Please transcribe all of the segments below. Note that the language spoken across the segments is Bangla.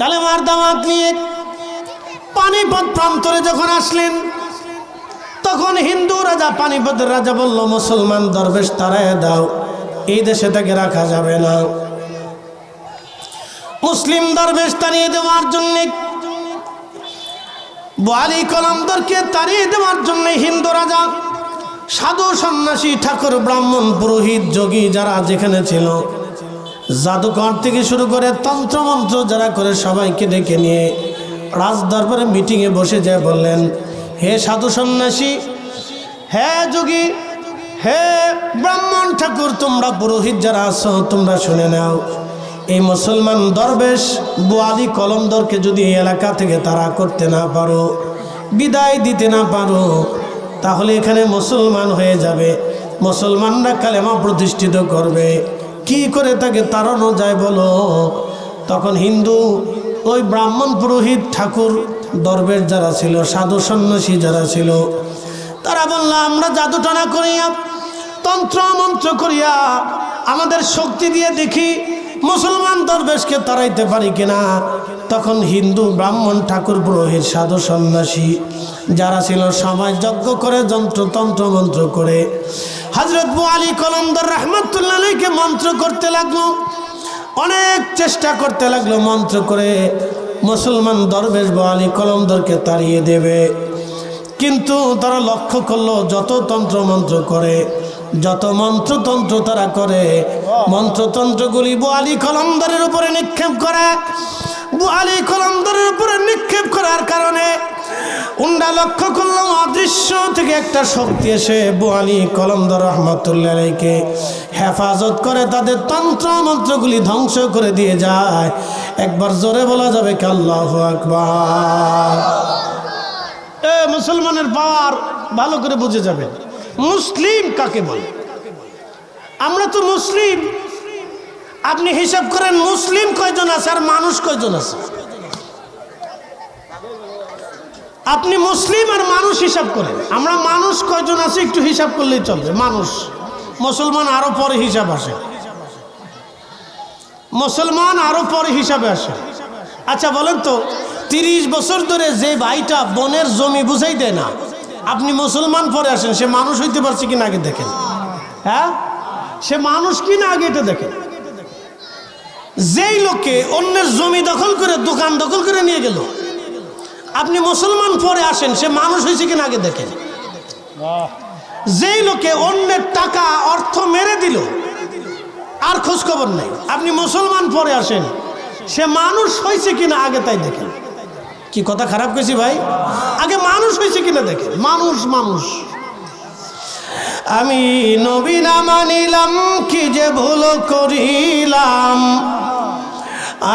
কালেমার দামাত নিয়ে পানিপথ প্রান্তরে যখন আসলেন, তখন হিন্দু রাজা, পানিপথের রাজা বলল, মুসলমান দরবেশ, তারায় দাও, এই দেশে তাকে রাখা যাবে না। মুসলিম দরবেশ তাড়িয়ে দেওয়ার জন্য, বোয়ালি কলমদরকে তাড়িয়ে দেওয়ার জন্য হিন্দু রাজা, সাধু সন্ন্যাসী, ঠাকুর, ব্রাহ্মণ, পুরোহিত, যোগী যারা যেখানে ছিল জাদুকর থেকে শুরু করে তন্ত্রমন্ত্র যারা করে সবাইকে ডেকে নিয়ে রাজ দরবারে মিটিংয়ে বসে যায় বললেন, হে সাধু সন্ন্যাসী, হে যোগী, হে ব্রাহ্মণ ঠাকুর, তোমরা পুরোহিত যারা আছো, তোমরা শুনে নাও। এই মুসলমান দরবেশ বোয়ালি কলমদরকে যদি এই এলাকা থেকে তারা করতে না পারো, বিদায় দিতে না পারো, তাহলে এখানে মুসলমান হয়ে যাবে। মুসলমানরা কালেমা প্রতিষ্ঠিত করবে। কি করে তাকে তাড়ানো যায় বলো? তখন হিন্দু ওই ব্রাহ্মণ পুরোহিত ঠাকুর দরবের যারা ছিল, সাধু সন্ন্যাসী যারা ছিল, তারা বলল, আমরা জাদু টানা করিয়া তন্ত্র মন্ত্র করিয়া আমাদের শক্তি দিয়ে দেখি মুসলমান দরবেশকে তাড়াইতে পারি কিনা? তখন হিন্দু ব্রাহ্মণ ঠাকুর পুরোহিত সাধু সন্ন্যাসী, যারা ছিল সমাজ যজ্ঞ করে যন্ত্রতন্ত্র মন্ত্র করে। হজরত আলী কলন্দর রহমতুল্লাহকে মন্ত্র করতে লাগল। অনেক চেষ্টা করতে লাগল মন্ত্র করে। মুসলমান দরবেশ আলী কলমদরকে তাড়িয়ে দেবে। কিন্তু তারা লক্ষ্য করল, যত তন্ত্র মন্ত্র করে যত মন্ত্রতন্ত্র তারা করে, মন্ত্রতন্ত্রগুলি বোয়ালি কলন্দরের উপরে নিক্ষেপ করে। বোয়ালি কলন্দরের উপরে নিক্ষেপ করার কারণে উন্ডা লক্ষ্য করলাম অদৃশ্য থেকে একটা শক্তি এসে বোয়ালি কলমদর রহমতুল্লাহকে হেফাজত করে, তাদের তন্ত্র মন্ত্রগুলি ধ্বংস করে দিয়ে যায়। একবার জোরে বলা যাবে কি আল্লাহ আকবার। এ মুসলমানের পাওয়ার ভালো করে বুঝে যাবে। মুসলিম কাকে বলে? আমরা তো মুসলিম। আপনি হিসাব করেন মুসলিম কয়জন আছে আর মানুষ কয়জন আছে? আপনি মুসলিম আর মানুষ হিসাব করেন। আমরা মানুষ কয়জন আছে একটু হিসাব করলেই চলবে। মানুষ। মুসলমান আরও পরে হিসাব আসে। মুসলমান আরও পরে হিসাবে আসে। আচ্ছা বলেন তো, তিরিশ বছর ধরে যে ভাইটা বনের জমি বুঝাই দেয় না আপনি মুসলমান পরে আসেন, সে মানুষ হইতে পারছে কিনা আগে দেখেন। হ্যাঁ? সে মানুষ কিনা আগে এটা দেখেন। যেই লোকে অন্যের জমি দখল করে, দোকান দখল করে নিয়ে গেল, আপনি মুসলমান পরে আসেন, সে মানুষ হয়েছে কিনা আগে দেখেন। যেই লোকে অন্যের টাকা, অর্থ মেরে দিল, আর খোঁজ খবর নেই। আপনি মুসলমান পরে আসেন, সে মানুষ হয়েছে কিনা আগে তাই দেখেন। কি কথা খারাপ করেছি ভাই? আগে মানুষ হয়েছে কিনা দেখে মানুষ মানুষ। আমি নবীনা মানিলাম, কি যে ভুল করিলাম।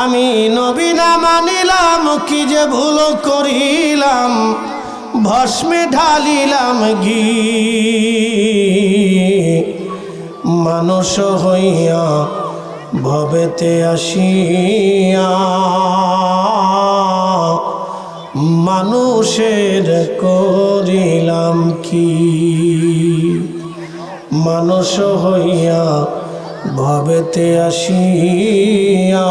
আমি নবীনা মানিলাম, কি যে ভুল করিলাম। ভস্মে ঢালিলাম গি মানুষ হইয়া ভবেতে আসিয়া মানুষের করিলাম কি? মানুষ হইয়া ভবেতে আসিয়া,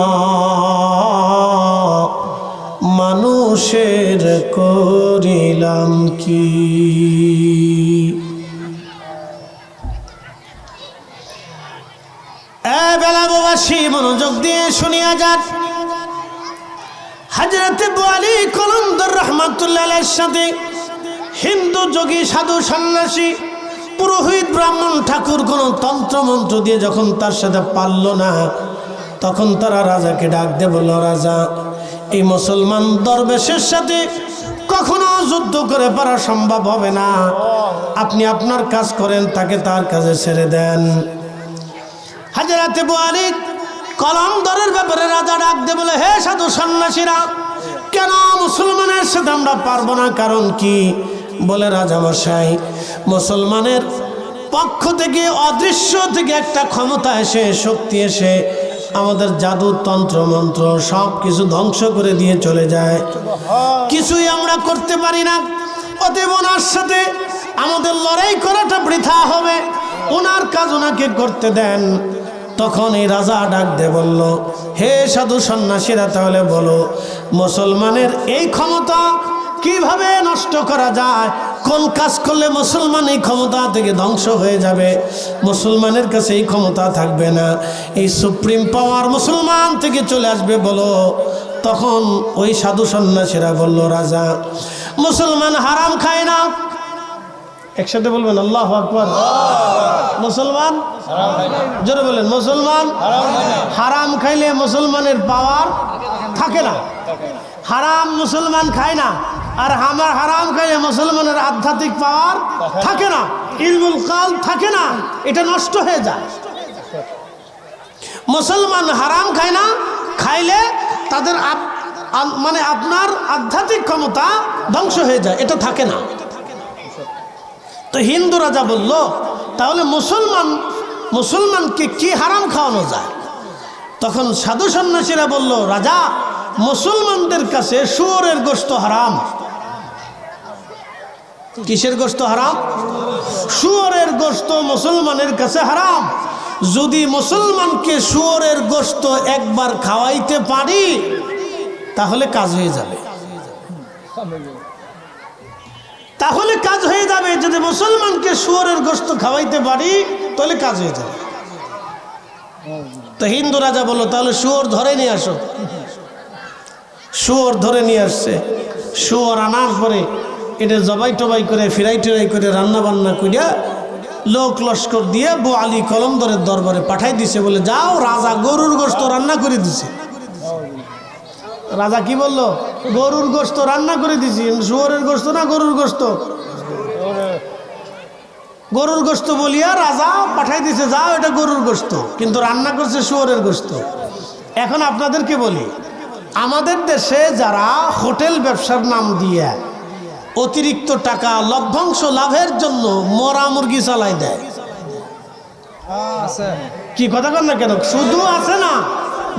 মানুষের করিলাম কি? বেলাবাসী মনোযোগ দিয়ে শুনিয়া যান হাজরতে বোয়ালি কলন্দর রহমাতুল্লাহ সাথে হিন্দু যোগী, সাধু, সন্ন্যাসী, পুরোহিত, ব্রাহ্মণ, ঠাকুর কোনো তন্ত্রমন্ত্র দিয়ে যখন তার সাথে পারল না, তখন তারা রাজাকে ডাক দে বলল, রাজা, এই মুসলমান দরবেশের সাথে কখনো যুদ্ধ করে পারা সম্ভব হবে না। আপনি আপনার কাজ করেন, তাকে তার কাজে ছেড়ে দেন। হাজারাতে বোয়ালি কলম দরের ব্যাপারে রাজা ডাক দে বলে, হে সাধু সন্ন্যাসীরা, কেন মুসলমানের সাথে আমরা পারব না? কারণ কি? বলে রাজা মশাই, মুসলমানের পক্ষ থেকে, অদৃশ্য থেকে একটা ক্ষমতা এসে, শক্তি এসে আমাদের জাদু, তন্ত্র, মন্ত্র সব কিছু ধ্বংস করে দিয়ে চলে যায়। কিছুই আমরা করতে পারি না। অতএব ওনার সাথে আমাদের লড়াই করাটা বৃথা হবে। ওনার কাজ ওনাকে করতে দেন। তখন এই রাজা ডাক দে বলল, হে সাধু সন্ন্যাসীরা, তাহলে বলো, মুসলমানের এই ক্ষমতা কীভাবে নষ্ট করা যায়? কোন কাজ করলে মুসলমান এই ক্ষমতা থেকে ধ্বংস হয়ে যাবে? মুসলমানের কাছে এই ক্ষমতা থাকবে না। এই সুপ্রিম পাওয়ার মুসলমান থেকে চলে আসবে বলো। তখন ওই সাধু সন্ন্যাসীরা বলল, রাজা, মুসলমান হারাম খায় না। একসাথে বলবেন, আল্লাহ আকবর। মুসলমান? জোরে বলেন, মুসলমান? হারাম খাইলে মুসলমানের পাওয়ার থাকে না। হারাম মুসলমান খায় না, আর আমার হারাম খাইলে মুসলমানের আধ্যাত্মিক পাওয়ার থাকে না। ইলমুল কাল থাকে না, এটা নষ্ট হয়ে যায়। মুসলমান হারাম খায় না, খাইলে তাদের মানে আপনার আধ্যাত্মিক ক্ষমতা ধ্বংস হয়ে যায়, এটা থাকে না। তো হিন্দু রাজা বলল, তাহলে মুসলমান, মুসলমানকে কি হারাম খাওয়ানো যায়? তখন সাধু সন্ন্যাসীরা বলল, রাজা, মুসলমানদের কাছে শুয়োরের গোস্ত হারাম। কিসের গোস্ত হারাম? শুয়োরের গোস্ত মুসলমানের কাছে হারাম। যদি মুসলমানকে শুয়োরের গোস্ত একবার খাওয়াইতে পারি, তাহলে কাজ হয়ে যাবে। তাহলে কাজ হয়ে যাবে। যদি মুসলমানকে শুয়োরের গোস্ত খাওয়াইতে পারি, তাহলে কাজ হয়ে যাবে। তো হিন্দু রাজা বলল, তাহলে শুয়োর ধরে নিয়ে আসো। শুয়োর ধরে নিয়ে আসছে। শুয়োর আনার পরে এটা জবাই টবাই করে, ফিরাই টিরাই করে, রান্না বান্না করিয়া লোক লস্কর দিয়ে বো আলী কলমদরের দরবারে পাঠাই দিছে, বলে, যাও, রাজা গরুর গোস্ত রান্না করে দিছে। রাজা কি বলল? গরুর গোস্ত রান্না করে দিছি শুয়োরের গোস্ত না গরুর গোস্ত গরুর গোস্ত বলিয়া রাজা পাঠাই দিছে যাও এটা গরুর গোস্ত কিন্তু রান্না করছে শুয়োরের গোস্ত এখন আপনাদেরকে বলি আমাদের দেশে যারা হোটেল ব্যবসার নাম দিয়ে অতিরিক্ত টাকা লভ্যাংশ লাভের জন্য মরা মুরগি চালাই দেয়। কি কথা কর না কেন? শুধু আছে না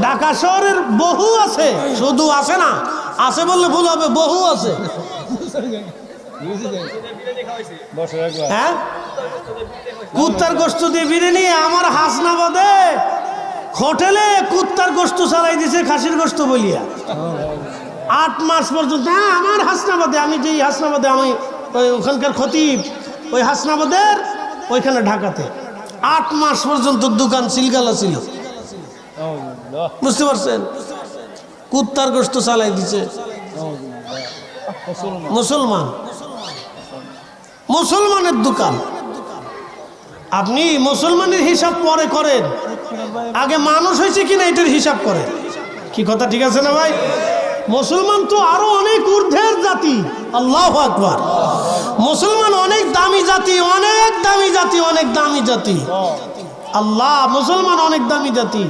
ঢাকা শহরের বহু আছে শুধু আছে না। আছে বললে ভুল হবে বহু আছে। হ্যাঁ? কুত্তার গোস্ত দিয়ে বিরিয়ানি আমার হাসনাবাদে হোটেলে কুত্তার গোস্ত চালাই দিছে খাসির গোস্ত বলিয়া। আট মাস পর্যন্ত হ্যাঁ আমার হাসনাবাদে আমি যেই হাসনাবাদে আমি ওই ওখানকার খতিব ওই হাসনাবাদের ওইখানে ঢাকাতে। আট মাস পর্যন্ত দোকান সিলগালা ছিল। বুঝতে পারছেন? কুত্তার গোস্ত চালাই দিছে। মুসলমান। মুসলমানের দোকান। আপনি মুসলমানের হিসাব পরে করেন। আগে মানুষ হয়েছে কিনা এটার হিসাব করেন কি কথা ঠিক আছে না ভাই? মুসলমান তো আরও অনেক ঊর্ধ্বের জাতি। আল্লাহ আকবার। মুসলমান অনেক দামি জাতি, অনেক দামি জাতি, অনেক দামি জাতি। আল্লাহ মুসলমান অনেক দামি জাতি।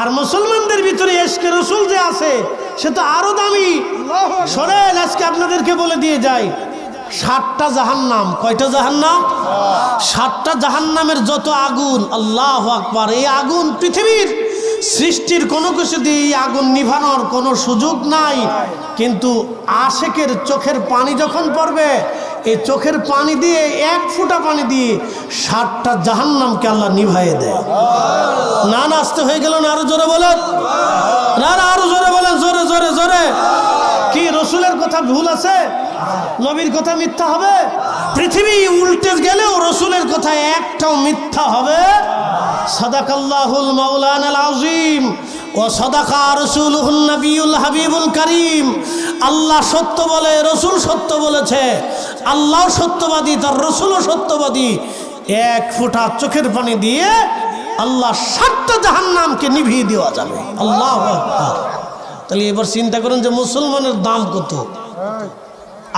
আর মুসলমানদের ভিতরে এসকে রসুল যে আছে, সে তো আরও দামি। শোনেন, আজকে আপনাদেরকে বলে দিয়ে যাই ষাটটা জাহান্নাম, কয়টা জাহান্নাম? ষাটটা জাহান্নামের যত আগুন, আল্লাহ আকবার, এই আগুন পৃথিবীর সৃষ্টির কোনো কিছু দিয়ে এই আগুন নিভানোর কোনো সুযোগ নাই। কিন্তু আশেকের চোখের পানি যখন পড়বে এই চোখের পানি দিয়ে, এক ফোঁটা পানি দিয়ে ষাটটা জাহান্নামকে আল্লাহ নিভাইয়ে দেয়। না না আসতে হয়ে গেল না আরও জোরে বলেন। না না আরও জোরে বলেন, জোরে জোরে জোরে। কি রসুলের কথা ভুল আছে? নবীর কথা মিথ্যা হবে? পৃথিবী উল্টে গেলেও রসুলের কথা একটাও মিথ্যা হবে? সাদাকাল্লাহুল মাওলান আল আজিম ও সদাকা নবিউল হাবিবুল করিম। আল্লাহ সত্য বলে, রসুল সত্য বলেছে। আল্লাহ সত্যবাদী, তার রসুলও সত্যবাদী। এক ফোঁটা চোখের পানি দিয়ে আল্লাহ সাতটা জাহান্নামকে নিভিয়ে দেওয়া যাবে। আল্লাহ তাহলে এবার চিন্তা করুন যে মুসলমানের দাম কত?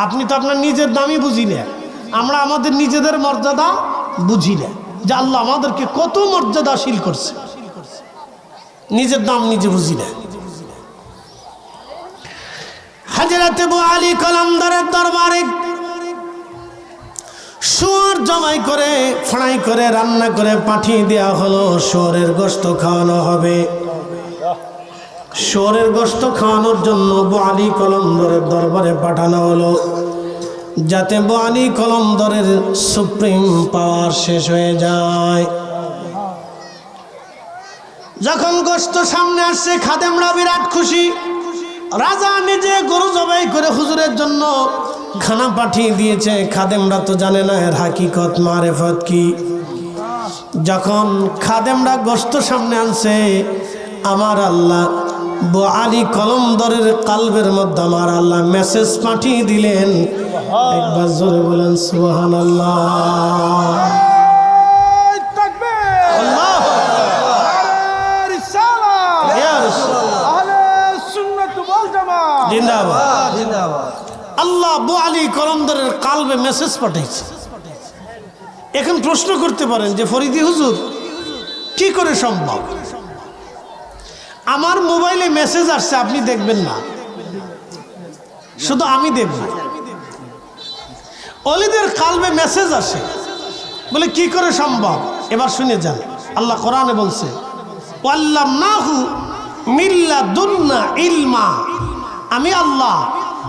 আপনি তো আপনার নিজের দামই বুঝি না। আমরা আমাদের নিজেদের মর্যাদা বুঝি না। যে আল্লাহ আমাদেরকে কত মর্যাদাশীল করছে। নিজের দাম নিজে বুঝি না। হাজরাতে আলী কলমদারের দরবারে শুয়োর জমাই করে ফ্রাই করে, রান্না করে পাঠিয়ে দেওয়া হলো, শুয়োরের গোস্ত খাওয়ানো হবে। শুয়োরের গোস্ত খাওয়ানোর জন্য বোয়ালি কলন্দরের দরবারে পাঠানো হলো, যাতে বোয়ালি কলন্দরের সুপ্রিম পাওয়ার শেষ হয়ে যায়। যখন গোস্ত সামনে আসছে, খাদেমরা বিরাট খুশি। রাজা নিজে গরু জবাই করে হুজুরের জন্য খানা পাঠিয়ে দিয়েছে। খাদেমরা তো জানে না, এর হাকিকত, মারেফত কি। যখন খাদেমরা গোস্ত সামনে আনছে, আমার আল্লাহ বো আলী কলমদরের কালবের মধ্যে আমার আল্লাহ মেসেজ পাঠিয়ে দিলেন। একবার জোরে বলেন আল্লাহ আল্লাহ আল্লাহ বো আলী কলমদরের কালবে মেসেজ পাঠাইছে। এখন প্রশ্ন করতে পারেন যে, ফরিদি হুজুর, কি করে সম্ভব? আমার মোবাইলে মেসেজ আসছে, আপনি দেখবেন না। শুধু আমি দেখব। অলিদের কালবে মেসেজ আসে। বলে, কি করে সম্ভব? এবার শুনে যান। আল্লাহ কোরআনে বলছে আমি আল্লাহ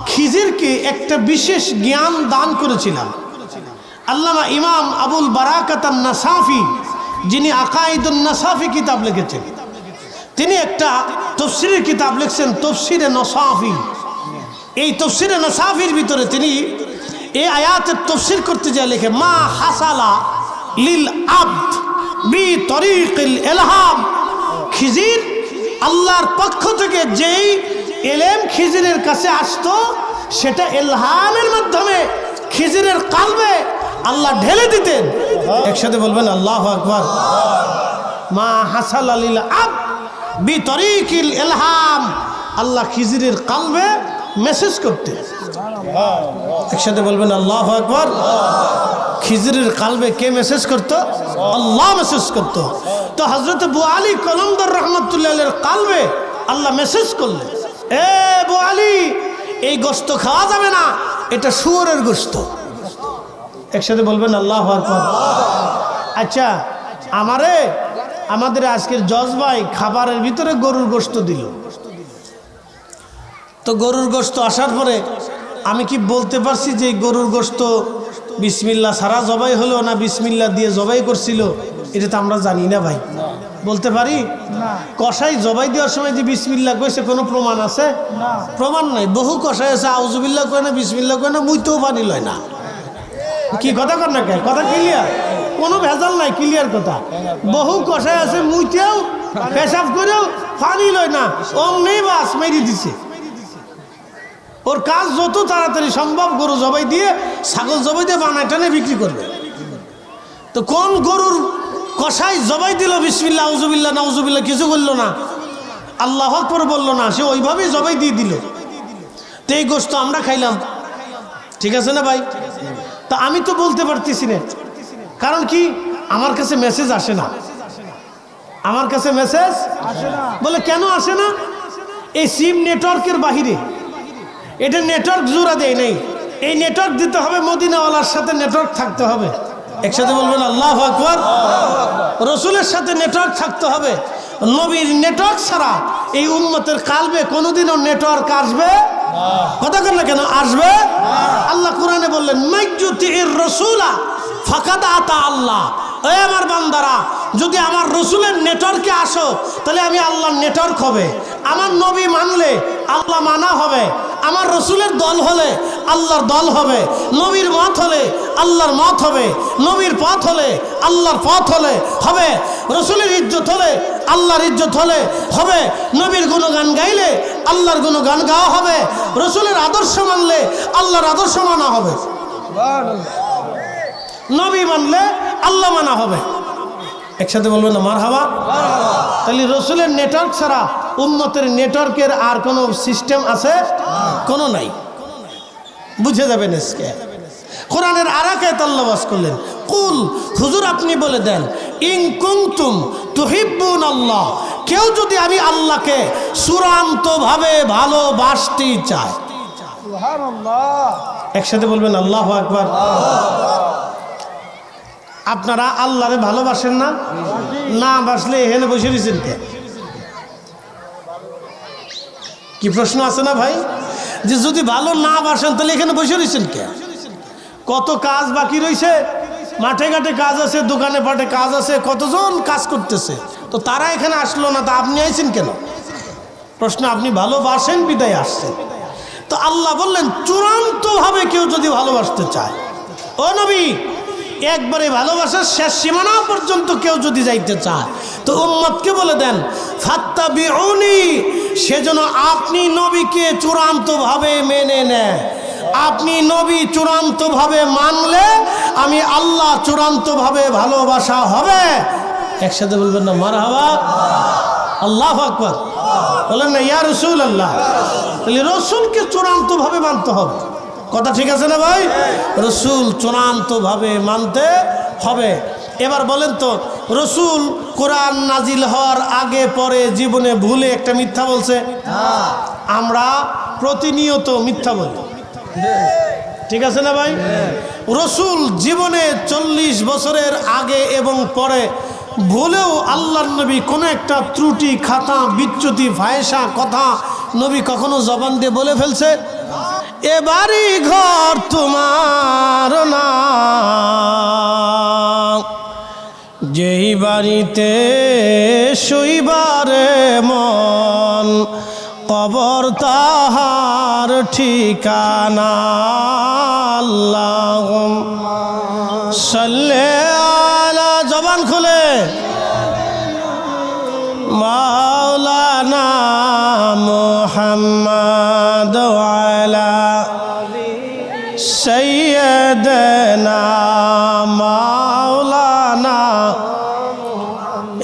খিজিরকে একটা বিশেষ জ্ঞান দান করেছিলাম। আল্লামা ইমাম আবুল বারাকাতান নাসাফি যিনি আকাইদুন নাসাফি কিতাব লিখেছেন, তিনি একটা তফসিরের কিতাব লিখছেন, তফসিরে নসাফি। এই তফসিরে নসাফির ভিতরে তিনি এই আয়াতের তফসির করতে যায় লিখে, মা হাসালা লিল আব্দ বি তরিকিল এলহাম। খিজির আল্লাহর পক্ষ থেকে যেই এলেম খিজিরের কাছে আসতো, সেটা এলহামের মাধ্যমে খিজিরের কালবে আল্লাহ ঢেলে দিতেন। একসাথে বলবেন, আল্লাহ আকবর। মা হাসাল আলিল আব বি তরিকিল এলহাম। আল্লাহ খিজিরের কালবে মেসেজ করতে একসাথে বলবেন, আল্লাহ আকবর। খিজিরের কালবে কে মেসেজ করতো? আল্লাহ মেসেজ করতো। তো হজরত বু আলী কলমদর রহমতুল্লাহ কালবে আল্লাহ মেসেজ করলেন। এ বু আলী, এই গোস্ত খাওয়া যাবে না, এটা শুয়োরের গোস্ত একসাথে বলবেন আল্লাহ আচ্ছা আমারে, আমাদের আজকের জজ ভাই খাবারের ভিতরে গরুর গোস্ত দিল। তো গরুর গোস্ত আসার পরে আমি কি বলতে পারছি যে গরুর গোস্ত বিসমিল্লা সারা জবাই হলো না বিসমিল্লা দিয়ে জবাই করছিল? এটা তো আমরা জানি না ভাই। বলতে পারি? কষাই জবাই দেওয়ার সময় যে বিসমিল্লা কইছে কোনো প্রমাণ আছে? প্রমাণ নাই। বহু কষাই আছে আউজুবিল্লা কয় না বিসমিল্লা কয় না মুইতেও পানি লয় না। কি কথা কর না কথা ক্লিয়ার কোনো ভেজাল নাই ক্লিয়ার কথা। বহু কষাই আছে মুইতেও পেশাব করেও পানি লয় না। অমনি বাস মেরি দিছে। ওর কাজ যত তাড়াতাড়ি সম্ভব গরু জবাই দিয়ে ছাগল জবাই দিয়ে বানায় টানে বিক্রি করবে। তো কোন গরুর কষাই জবাই দিল বিসমিল্লা আউজুবিল্লা নাউজুবিল্লা কিছু বলল না। আল্লাহ আকবর বলল না, সে ওইভাবেই জবাই দিয়ে দিল। তো এই গোস্ত আমরা খাইলাম। ঠিক আছে না ভাই? তা আমি তো বলতে পারতেছি না। কারণ কি? আমার কাছে মেসেজ আসে না। আমার কাছে মেসেজ বলে, কেন আসে না? এই সিম নেটওয়ার্কের বাহিরে। এটা নেটওয়ার্ক জোড়া দেয় নেই। এই নেটওয়ার্ক দিতে হবে, মদিনাওয়ালার সাথে নেটওয়ার্ক থাকতে হবে। একসাথে বলবেন, আল্লাহ আকবর রসুলের সাথে নেটওয়ার্ক থাকতে হবে। নবীর নেটওয়ার্ক ছাড়া এই উন্মতের কালবে কোনোদিনও নেটওয়ার্ক আসবে কথা কেন কেন, আসবে আল্লাহ কোরআনে বললেন মাইজুতি রসুলা ফাঁকাদা আতা আল্লাহ। এ আমার বান্দারা যদি আমার রসুলের নেটওয়ার্কে আসো তাহলে আমি আল্লাহর নেটওয়ার্ক হবে। আমার নবী মানলে আল্লাহ মানা হবে। আমার রসুলের দল হলে আল্লাহর দল হবে। নবীর মত হলে আল্লাহর মত হবে। নবীর পথ হলে আল্লাহর পথ হলে হবে। রসুলের ইজ্জত হলে আল্লাহর ইজ্জত হলে হবে। নবীর কোনো গান গাইলে আল্লাহর কোনো গান গাওয়া হবে। রসুলের আদর্শ মানলে আল্লাহর আদর্শ মানা হবে। নবী মানলে আল্লাহ মানা হবে। একসাথে বলবেন না মার হাবা তাহলে রসুলের নেটওয়ার্ক ছাড়া উন্নতের নেটওয়ার্কের আর কোনো সিস্টেম আছে? কোনো নাই। বুঝে যাবেন এসকে কোরআনের আরাকে তাল্লাবাস করলেন কুল হুজুর আপনি বলে দেন ইং কুংতুম তুহিব্বুন আল্লাহ কেউ যদি আমি আল্লাহকে চূড়ান্তভাবে ভালোবাসতে চায়। একসাথে বলবেন আল্লাহ আকবার। আপনারা আল্লাহরে ভালোবাসেন না? না বাসলে এখানে বসে দিয়েছেন কে? কি প্রশ্ন আছে না ভাই? যে যদি ভালো না বাসেন, তাহলে এখানে বসে রয়েছেন কে? কত কাজ বাকি রয়েছে মাঠে ঘাটে কাজ আছে, দোকানে পাটে কাজ আছে, কতজন কাজ করতেছে? তো তারা এখানে আসলো না, তা আপনি আইছেন কেন? প্রশ্ন, আপনি ভালোবাসেন, বিদায় আসছেন। তো আল্লাহ বললেন, চূড়ান্তভাবে কেউ যদি ভালোবাসতে চায়, ও নবী একবারে ভালোবাসার শেষ সীমানা পর্যন্ত কেউ যদি যাইতে চায়। তো উম্মতকে বলে দেন ফাত্তা বিউনি সেজন্য আপনি নবীকে চূড়ান্তভাবে মেনে নেয়। আপনি নবী চূড়ান্তভাবে মানলে আমি আল্লাহ চূড়ান্তভাবে ভালোবাসা হবে। একসাথে বলবেন না মার হাওয়া আল্লাহ বলেন না, ইয়া রসুল আল্লাহ তাহলে রসুলকে চূড়ান্তভাবে মানতে হবে। কথা ঠিক আছে না ভাই? রসুল চূড়ান্তভাবে মানতে হবে। এবার বলেন তো, রসুল কোরআন নাজিল হওয়ার আগে, পরে জীবনে ভুলে একটা মিথ্যা বলছে? আমরা প্রতিনিয়ত মিথ্যা বলি। ঠিক আছে না ভাই? রসুল জীবনে চল্লিশ বছরের আগে এবং পরে ভুলেও আল্লাহর নবী কোনো একটা ত্রুটি, খাতা, বিচ্যুতি ফায়সা কথা নবী কখনো জবান দিয়ে বলে ফেলছে? এবারই ঘর তোমার না। যেই বাড়িতে শুইবারে মন কবর তাহার ঠিকানা। আল্লাহ সাল্লে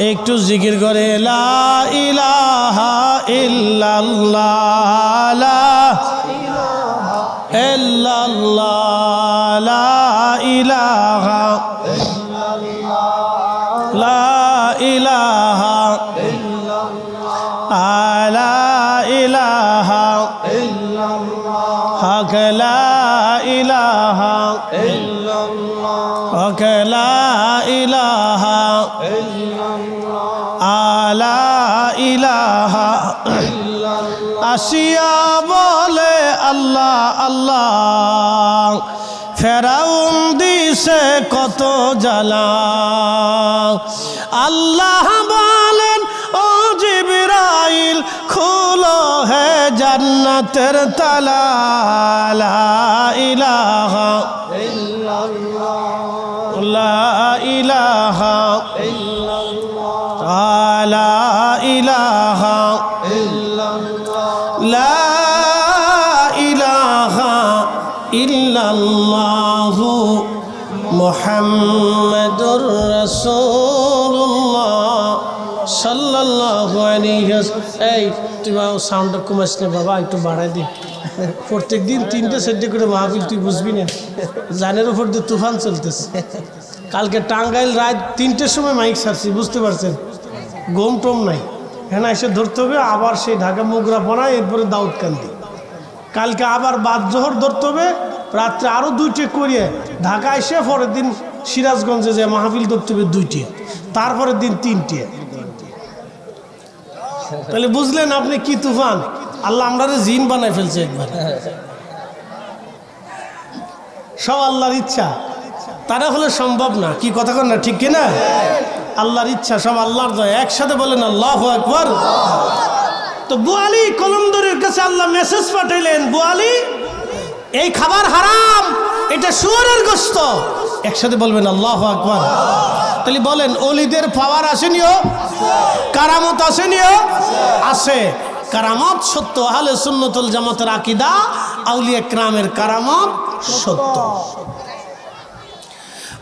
একটু জিকির করে লা ইলাহা লা ইলাহা আসিয়া বলে, আল্লাহ আল্লাহ, ফেরাউন দিছে কত জ্বালা আল্লাহ বলেন, ও জিবরাইল, খুলো হে জান্নাতের তালা ইলাহা সাউন্ডটা কমাস না বাবা একটু বাড়াই দি। প্রত্যেক দিন তিনটে, চারটে করে মাহফিল তুই বুঝবি না। জানের উপর দিয়ে তুফান চলতেছে। কালকে টাঙ্গাইল রাত তিনটের সময় মাইক ছাড়ছি, বুঝতে পারছেন? গম টম নাই। হ্যাঁ এসে ধরতে হবে, আবার সেই ঢাকা মুগরা পড়ায় এরপরে দাউদকান্দি। কালকে আবার বাদ জোহর ধরতে হবে, রাত্রে আরও দুইটে করিয়ে ঢাকা এসে পরের দিন সিরাজগঞ্জে যে মাহফিল ধরতে হবে দুইটি, তারপরের দিন তিনটে। তাহলে বুঝলেন আপনি কি তুফান? আল্লাহ আমরা জিন বানাই ফেলছে একবার। সব আল্লাহর ইচ্ছা। তারা হলে সম্ভব না। কি কথা কন না, ঠিক কিনা আল্লাহর ইচ্ছা, সব আল্লাহর দয়। একসাথে বলেন, আল্লাহ একবার তো বুয়ালি কলমদরের কাছে আল্লাহ মেসেজ পাঠাইলেন বুয়ালি এই খাবার হারাম। এটা শুয়ারের গোস্ত। একসাথে বলবেন, আল্লাহ আকবার। তাহলে বলেন, অলিদের পাওয়ার আসেনিও কারামত আসেনিও আছে কারামত সত্য, আহলে সুন্নতুল জামাতের আকিদা, আউলিয়া ক্রামের কারামত সত্য।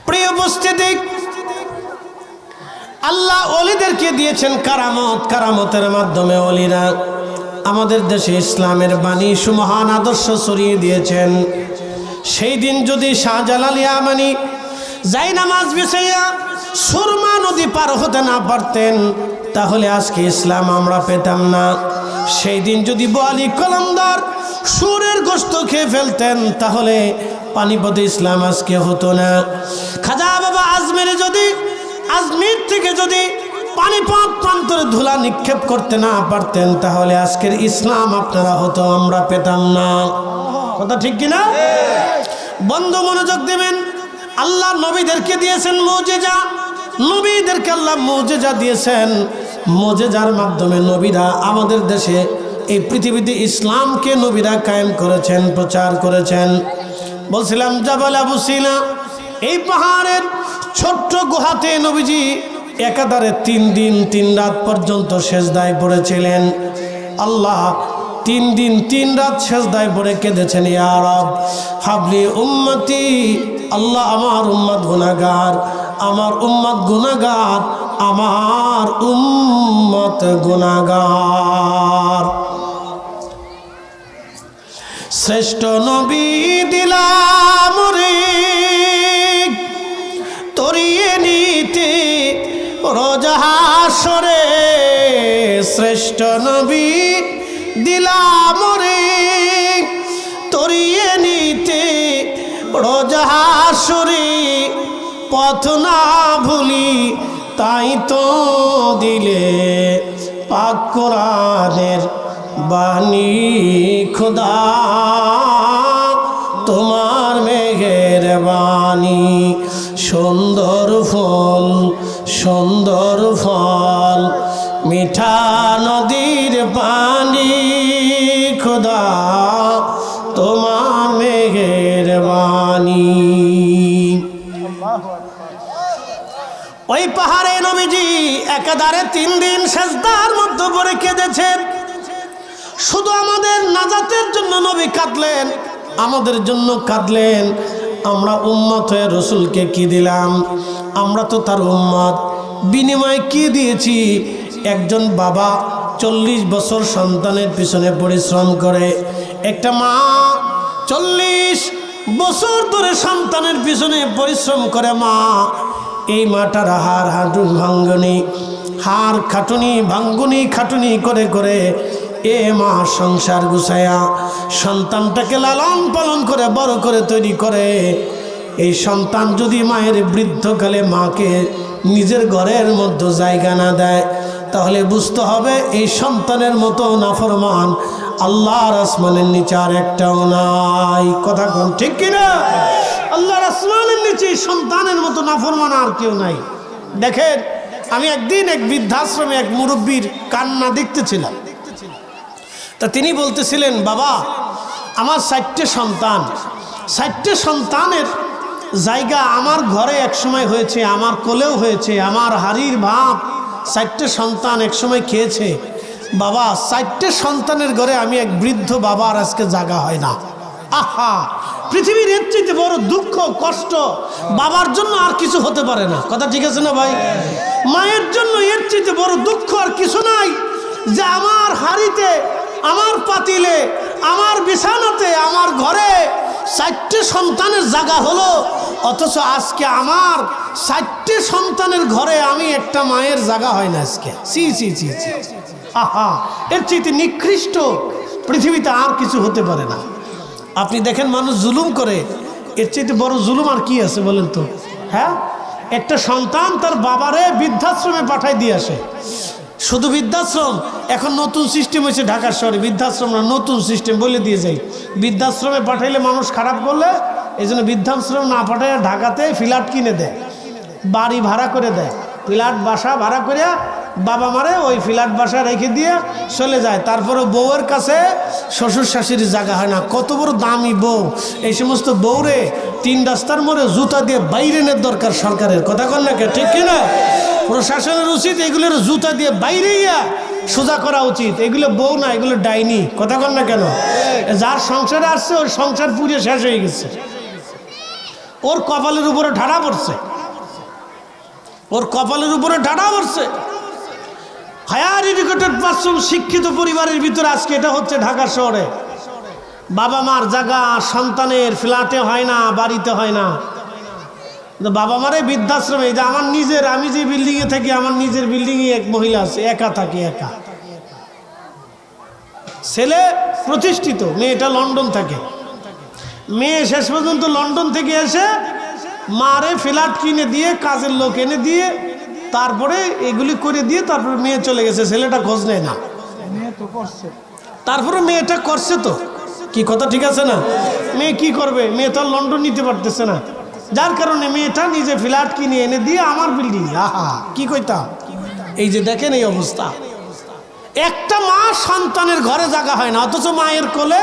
প্রিয় উপস্থিতি, আল্লাহ অলিদেরকে দিয়েছেন কারামত, কারামতের মাধ্যমে অলিরা আমাদের দেশে ইসলামের বাণী সুমহান আদর্শ ছড়িয়ে দিয়েছেন। সেই দিন যদি শাহজালাল ইয়ামানি যাই নামাজ বিছাইয়া সুরমা নদী পার হতে না পারতেন, তাহলে আজকে ইসলাম আমরা পেতাম না। সেই দিন যদি বোয়ালি কলমদার সুরের গোস্ত খেয়ে ফেলতেন, তাহলে পানিপথে ইসলাম আজকে হতো না। খাজা বাবা আজমেরে যদি, আজমির থেকে যদি পানিপথ প্রান্তরে ধুলা নিক্ষেপ করতে না পারতেন, তাহলে আজকের ইসলাম আপনারা হতো, আমরা পেতাম না। কথা ঠিক কিনা? বন্ধু মনোযোগ দেবেন আল্লাহ নবীদেরকে দিয়েছেন মৌজেজা। নবীদেরকে আল্লাহ মোজেজা দিয়েছেন। মোজেজার মাধ্যমে নবীরা আমাদের দেশে এই পৃথিবীতে ইসলামকে নবীরা কায়েম করেছেন, প্রচার করেছেন। বলছিলাম, জাবাল আবু সিনা, এই পাহাড়ের ছোট্ট গুহাতে নবীজি একাধারে তিন দিন, তিন রাত পর্যন্ত শেষদায় পড়েছিলেন। আল্লাহ তিন দিন, তিন রাত শেষদায় পড়ে কেঁদেছেন ইয়ারব হাবলি উম্মতি আল্লাহ আমার উম্মত গুনাগার আমার উম্মত গুনাগার আমার উম্মত গুনাগার শ্রেষ্ঠ নবী দিলাম রে, তরিয়ে নিতে রোজাহাসরে শ্রেষ্ঠ নবী দিলাম রে রোজাহাসরে পথ না ভুলি, তাই তো দিলে পাক কোরআনের বাণী খুদা। তোমার মেঘের বাণী, সুন্দর ফল সুন্দর ফল, মিঠা ওই পাহাড়ে নবীজি একাধারে তিন দিন সেজদার মধ্যে পড়ে কেঁদেছেন। শুধু আমাদের নাজাতের জন্য নবী কাঁদলেন, আমাদের জন্য কাঁদলেন। আমরা উম্মত হয়ে রসুলকে কি দিলাম? আমরা তো তার উম্মত। বিনিময়ে কি দিয়েছি? একজন বাবা চল্লিশ বছর সন্তানের পিছনে পরিশ্রম করে। একটা মা চল্লিশ বছর ধরে সন্তানের পিছনে পরিশ্রম করে মা। এই মাটার হার হাঁটুন ভাঙ্গনি হার খাটুনি, ভাঙ্গুনি খাটুনি করে করে এ মা সংসার গুছায়া সন্তানটাকে লালন পালন করে বড় করে তৈরি করে। এই সন্তান যদি মায়ের বৃদ্ধকালে মাকে নিজের ঘরের মধ্যে জায়গা না দেয়, তাহলে বুঝতে হবে এই সন্তানের মতো নাফরমান আল্লাহর আসমানের নিচে আর একটাও নাই। কথা কোন ঠিক কিনা? আল্লাহর আসমানের নিচে সন্তানের মতো নাফরমান আর কেউ নাই। দেখেন, আমি একদিন এক বৃদ্ধাশ্রমে এক মুরব্বীর কান্না দেখতেছিলাম। তা তিনি বলতেছিলেন, বাবা, আমার চারটে সন্তান। চারটে সন্তানের জায়গা আমার ঘরে এক সময় হয়েছে, আমার কোলেও হয়েছে, আমার হাড়ির ভাত চারটে সন্তান এক সময় খেয়েছে। বাবা, চারটে সন্তানের ঘরে আমি এক বৃদ্ধ বাবার আজকে জায়গা হয় না। আহা! পৃথিবীর এর চাইতে বড় দুঃখ, কষ্ট বাবার জন্য আর কিছু হতে পারে না। কথা ঠিক আছে না ভাই? মায়ের জন্য এর চাইতে বড় দুঃখ আর কিছু নাই যে আমার হাড়িতে, আমার পাতিলে, আমার বিছানাতে, আমার ঘরে চারটে সন্তানের জায়গা হলো। অথচ আজকে আমার চারটে সন্তানের ঘরে আমি একটা মায়ের জায়গা হয় না আজকে। সি সি সি সি আহা, এর চাইতে নিকৃষ্ট পৃথিবীতে আর কিছু হতে পারে না। আপনি দেখেন মানুষ জুলুম করে। এর চাইতে বড় জুলুম আর কি আছে বলেন তো? হ্যাঁ? একটা সন্তান তার বাবারে বৃদ্ধাশ্রমে পাঠাই দিয়ে আসে। শুধু বৃদ্ধাশ্রম, এখন নতুন সিস্টেম হয়েছে ঢাকার শহরে। বৃদ্ধাশ্রম না, নতুন সিস্টেম বলে দিয়ে যাই বৃদ্ধাশ্রমে পাঠাইলে মানুষ খারাপ করলে, এই জন্য বৃদ্ধাশ্রম না পাঠাই ঢাকাতে ফ্ল্যাট কিনে দেয়। বাড়ি ভাড়া করে দেয়। ফ্ল্যাট, বাসা ভাড়া করে বাবা মারে ওই ফ্ল্যাট বাসা রেখে দিয়ে চলে যায়। তারপরে বউয়ের কাছে শ্বশুর শাশুড়ির জায়গা হয় না। কত বড় দামি বউ। এই সমস্ত বউরে তিন রাস্তার মোড়ে জুতা দিয়ে বাইরে নেওয়ার দরকার সরকারের। কথা কর না ঠিক কিনা? প্রশাসনের উচিত এগুলোর জুতা দিয়ে বাইরে গিয়া সোজা করা উচিত। এগুলো বউ না, এগুলো ডাইনি। কথা কর না কেন? যার সংসারে আসছে, ওর সংসার পুড়ে শেষ হয়ে গেছে। ওর কপালের উপরে ঢাড়া পড়ছে। ওর কপালের উপরে ঢাড়া পড়ছে। হায়ার এডুকেটেড পার্সন শিক্ষিত পরিবারের ভিতরে আজকে এটা হচ্ছে ঢাকা শহরে। বাবা মার জায়গা সন্তানের ফ্ল্যাটে হয় না, বাড়িতে হয় না। বাবা মারে বৃদ্ধাশ্রমে যে আমার নিজের, আমি যে বিল্ডিংয়ে থাকি, আমার নিজের বিল্ডিংয়ে এক মহিলা আছে, একা থাকি, একা। ছেলে প্রতিষ্ঠিত, মেয়েটা লন্ডন থাকে। মেয়ে শেষ পর্যন্ত লন্ডন থেকে এসে মারে ফ্ল্যাট কিনে দিয়ে, কাজের লোক এনে দিয়ে তারপরে এগুলি করে দিয়ে তারপরে মেয়ে চলে গেছে ছেলেটা খোঁজ নেয় না। তারপরে মেয়েটা করছে তো। কি কথা ঠিক আছে না? মেয়ে কি করবে? মেয়ে তো লন্ডন নিতে পারতেছে না। যার কারণে মেয়েটা নিজে ফ্ল্যাট কিনে এনে দিয়ে আমার বিল্ডিং আহা কি কইতাম? এই যে দেখেন এই অবস্থা। একটা মা সন্তানের ঘরে জাগা হয় না অথচ মায়ের কোলে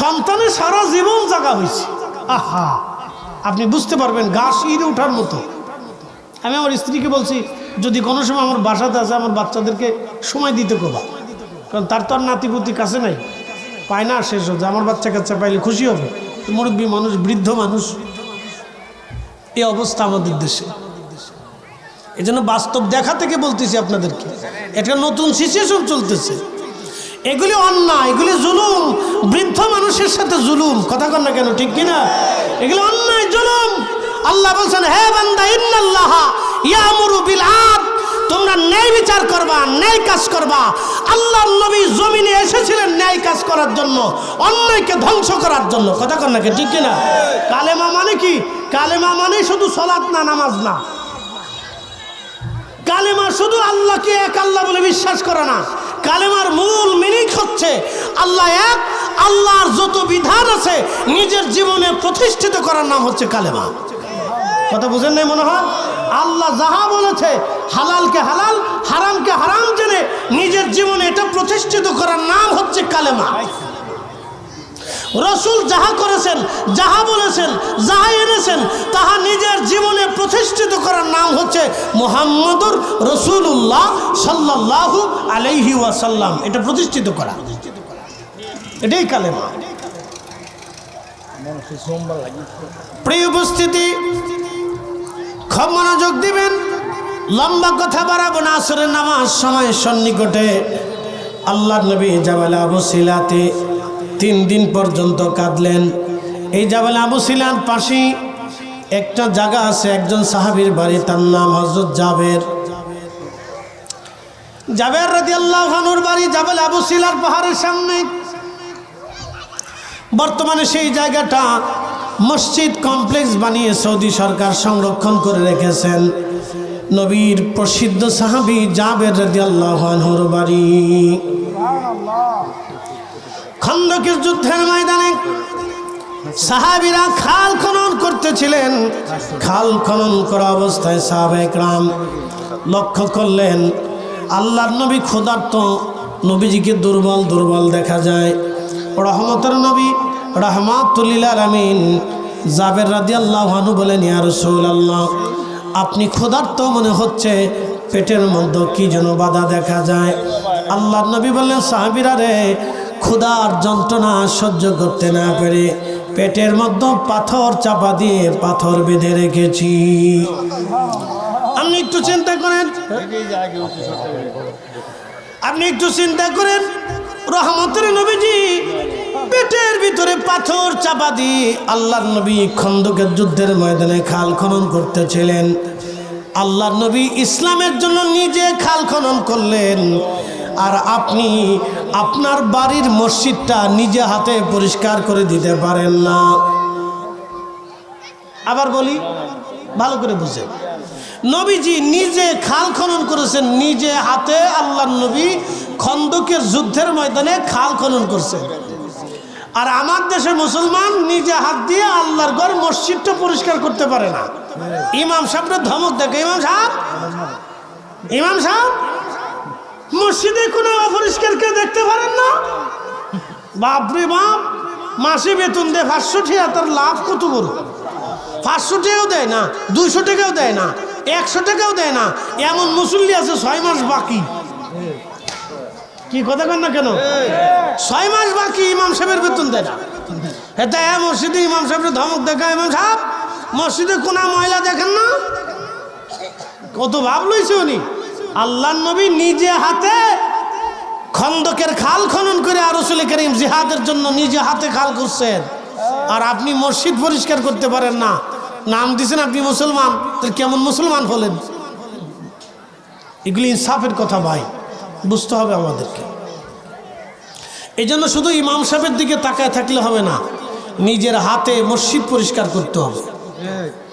সন্তানের সারা জীবন জাগা হয়েছে আহা আপনি বুঝতে পারবেন গা শিরে ওঠার মতো। আমি আমার স্ত্রীকে বলছি, যদি কোনো সময় আমার বাসাতে আছে আমার বাচ্চাদেরকে সময় দিতে কোবা। কারণ তার তো আর নাতিপুতি কাছে নাই। পায় না, শেষ হচ্ছে আমার বাচ্চা কাচ্চা পাইলে খুশি হবে। মুরব্বী মানুষ, বৃদ্ধ মানুষ, এই অবস্থা আমাদের দেশে। এই জন্য বাস্তব দেখা থেকে বলতেছি আপনাদেরকে, একটা নতুন সিচুয়েশন চলতেছে। এগুলি অন্যায়, এগুলি জুলুম। বৃদ্ধ মানুষের সাথে জুলুম। কথা কন না কেন, ঠিক কিনা? এগুলি অন্যায়, জুলুম। আল্লাহ বলছেন, হে বান্দা, ইন্নাল্লাহ ইয়ামুরু বিল আদ তোমরা ন্যায় বিচার করবা, ন্যায় কাজ করবা। আল্লাহর নবী জমিনে এসেছিলেন ন্যায় কাজ করার জন্য, অন্যকে ধ্বংস করার জন্য। কথা কন না কে ঠিক কিনা? কালেমা মানে কি? কালেমা মানে শুধু সলাৎ না, নামাজ না। কালেমা শুধু আল্লাহকে এক আল্লাহ বলে বিশ্বাস করে না। কালেমার মূল মিনিং হচ্ছে, আল্লাহ এক, আল্লাহর যত বিধান আছে, নিজের জীবনে প্রতিষ্ঠিত করার নাম হচ্ছে কালেমা। কথা বুঝেন নাই মনে হয়? আল্লাহ যাহা বলেছে, হালালকে হালাল, হারামকে হারাম জেনে নিজের জীবনে এটা প্রতিষ্ঠিত করার নাম হচ্ছে কালেমা। রসুল যাহা করেছেন, যাহা বলেছেন, যাহা এনেছেন, তাহা নিজের জীবনে প্রতিষ্ঠিত করার নাম হচ্ছে মোহাম্মদুর রসুল্লাহ সাল্লাহু আলাইহি ওয়াসাল্লাম। এটা প্রতিষ্ঠিত করা। এটাই কালেমা। প্রিয় উপস্থিতি খুব মনোযোগ দিবেন। লম্বা কথা বাড়াবো না, আসরের নামাজ সময় সন্নিকটে। আল্লাহ নবী জাবাল আবু সিলাতে তিন দিন পর্যন্ত কাঁদলেন। এই জাবাল আবু সিলার পাশে একটা জায়গা আছে, একজন সাহাবীর বাড়ি, তার নাম হজরত জাবের। জাবের রাজি আল্লাহ খানুর বাড়ি জাবেল আবু সিলার পাহাড়ের সামনে। বর্তমানে সেই জায়গাটা মসজিদ কমপ্লেক্স বানিয়ে সৌদি সরকার সংরক্ষণ করে রেখেছেন। নবীর প্রসিদ্ধ সাহাবি জাবের রাজি বাড়ি। খন্দকের যুদ্ধের ময়দানে সাহাবিরা খাল খনন করতেছিলেন। খাল খনন করা অবস্থায় সাহাবেক রাম লক্ষ্য করলেন, আল্লাহর নবী ক্ষুধার্ত, নবীজিকে দুর্বল দুর্বল দেখা যায়। রহমতের নবী রহমাতুল্লিল জাবের রাদি বলেন, ইয়া রসুল আল্লাহ আপনি ক্ষুধার্ত মনে হচ্ছে, পেটের মধ্যে কি যেন বাধা দেখা যায়? আল্লাহ নবী বললেন, সাহাবিরা রে, ক্ষুধার যন্ত্রণা সহ্য করতে না পেরে পেটের মধ্যে পাথর চাপা দিয়ে পাথর বেঁধে রেখেছি। আপনি একটু চিন্তা করেন। আপনি একটু চিন্তা করেন, রহমতের নবীজি পেটের ভিতরে পাথর চাপা দিয়ে আল্লাহর নবী খন্দকের যুদ্ধের ময়দানে খাল খনন করতেছিলেন। আল্লাহর নবী ইসলামের জন্য নিজে খাল খনন করলেন। আর আপনি আপনার বাড়ির মসজিদটা নিজে হাতে পরিষ্কার করে দিতে পারেন না। আবার বলি, ভালো করে বুঝে নবীজি নিজে খাল খনন করেছেন, নিজে হাতে আল্লাহ নবী খন্দকের যুদ্ধের ময়দানে খাল খনন করছেন। আর আমার দেশের মুসলমান নিজে হাত দিয়ে আল্লাহর ঘর মসজিদটা পরিষ্কার করতে পারে না। ইমাম সাহেবরা ধমক দেখে ইমাম সাহেব ইমাম সাহেব, মসজিদে কোনো অপরিষ্কার কেউ দেখতে পারেন না? বাপরে বাপ, মাসে বেতন দেয়, পাঁচশো টাকা, তার লাভ কত বড়? পাঁচশো টাকাও দেয় না, দুইশো টাকাও দেয় না, একশো টাকাও দেয় না, এমন মুসল্লি আছে ছয় মাস বাকি। কি কথা কন না কেন? ছয় মাস বাকি ইমাম সাহেবের বেতন দেয় না। এটা মসজিদে ইমাম সাহেবের ধমক দেখা ইমাম সাহেব, মসজিদে কোনা মহিলা দেখেন না? কত ভাব লইছে উনি। আল্লাহ নবী নিজে হাতে খন্দকের খাল খনন করে আর রসুল করিম জিহাদের জন্য নিজে হাতে খাল করছেন আর আপনি মসজিদ পরিষ্কার করতে পারেন না। নাম দিছেন আপনি মুসলমান কেমন মুসলমান হলেন? এগুলি ইনসাফের কথা ভাই, বুঝতে হবে আমাদেরকে। এই জন্য শুধু ইমাম সাহেবের দিকে তাকায় থাকলে হবে না, নিজের হাতে মসজিদ পরিষ্কার করতে হবে।